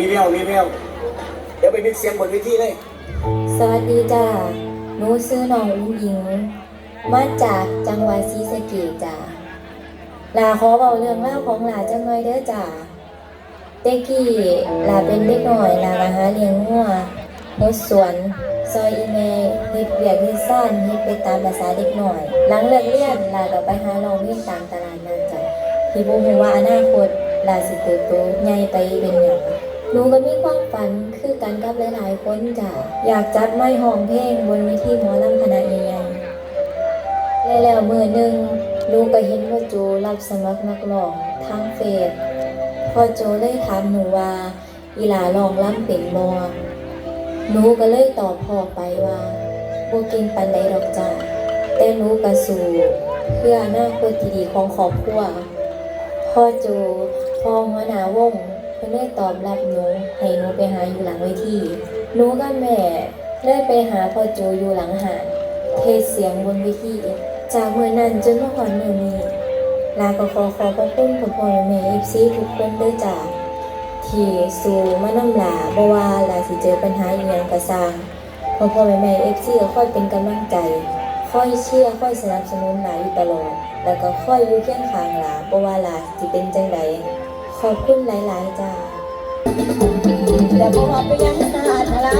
มีแววมีแววเดี๋ยวไปมิกเสียงบนเวทีเลย สวัสดีจ้าหนูซื้อน้องอุ้งอิง มาจากจังหวัดศรีสะเกษจ้าลาขอเบาเรื่องเล่าวของลาจังหน่อยเด้อจ้าเด็กกี้ลาเป็นเด็กหน่อยลามาหาเลี้ยงงัวรถสวนซอยอีเมเฮ็ดเวียกเฮ็ดซ่านเฮ็ดไปตามภาษาเด็กหน่อย หลังเลิกเรียนลาก็ไปหาลองเรียนตามตลาดนัดจ้ะที่บ่ฮู้ว่าอนาคตลาสิเติบโตใหญ่ไปเป็นหยัง หนูก็มีความฝันคือกันกับหลายๆคนจ้ะอยากจัดไม้ห้องเพลงบนเวทีหมอลำคณะใหญ่ๆและแล้วมื้อหนึ่งลูกก็เห็นว่าโจรับสมัครนักร้องทางเฟซพอโจเลยถามหนูว่าอีหลาร้องล่ำเป็นบ่หนูก็เลยตอบพ่อไปว่าบ่เก่งปานใดดอกจ้าแต่หนูก็สู้เพื่ออนาคตที่ดีของครอบครัวพ่อโจพ่อหัวหน้าวง เพิ่นเลยตอบรับหนูให้หนูไปหาอยู่หลังเวทีหนูกับแม่เลยไปหาพ่อโจอยู่หลังหาดเทศเสียงบนเวทีจากเมื่อนั้นจนเมาหอนมื้อนี้ลาก็ขอขอบพระคุณพ่อพ่อแม่ FC ทุกคนด้อจ้าที่สู่มาน้ำหลาบ่ว่าลาสิเจอปัญหาอีหยังก็สร้างพ่อพ่อแม่แม่เอฟซีก็ค่อยเป็นกำลังใจค่อยเชียร์คอยสนับสนุนหลาอยู่ตลอด แล้วก็ค่อยอยู่เคียงข้างหลาบ่ว่าลาสิเป็นจังใด ขอบคุณหลาย ๆ จ้าแต่พอว่าไปยังสาธารณะ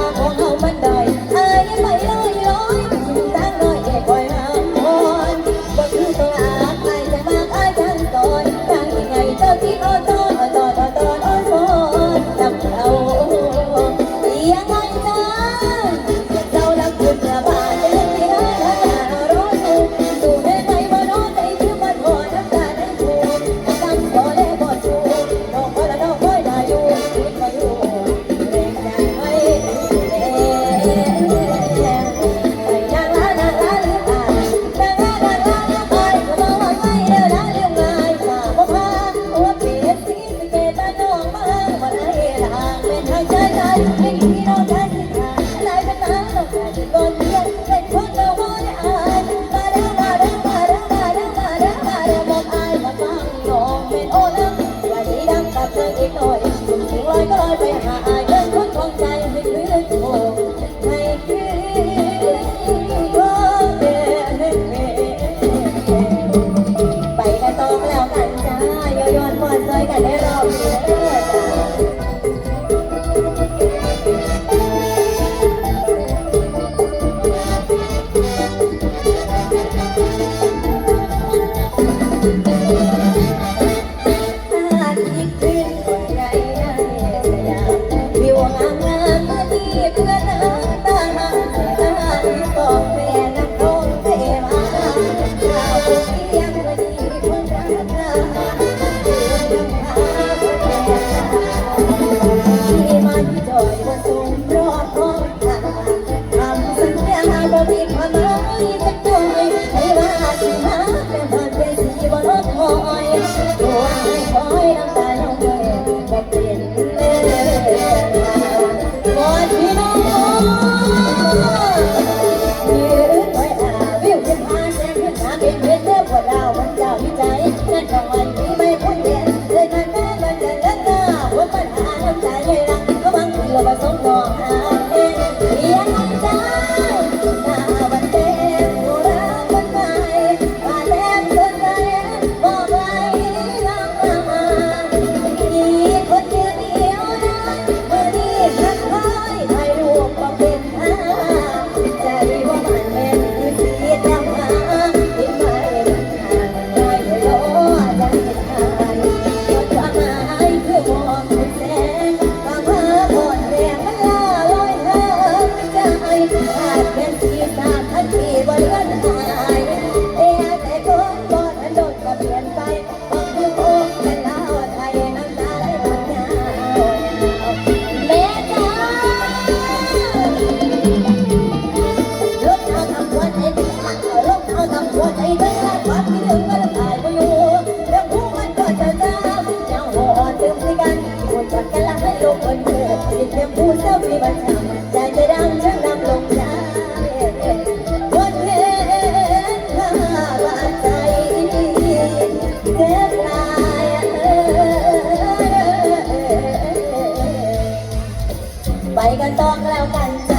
ไปกันต้องแล้วกัน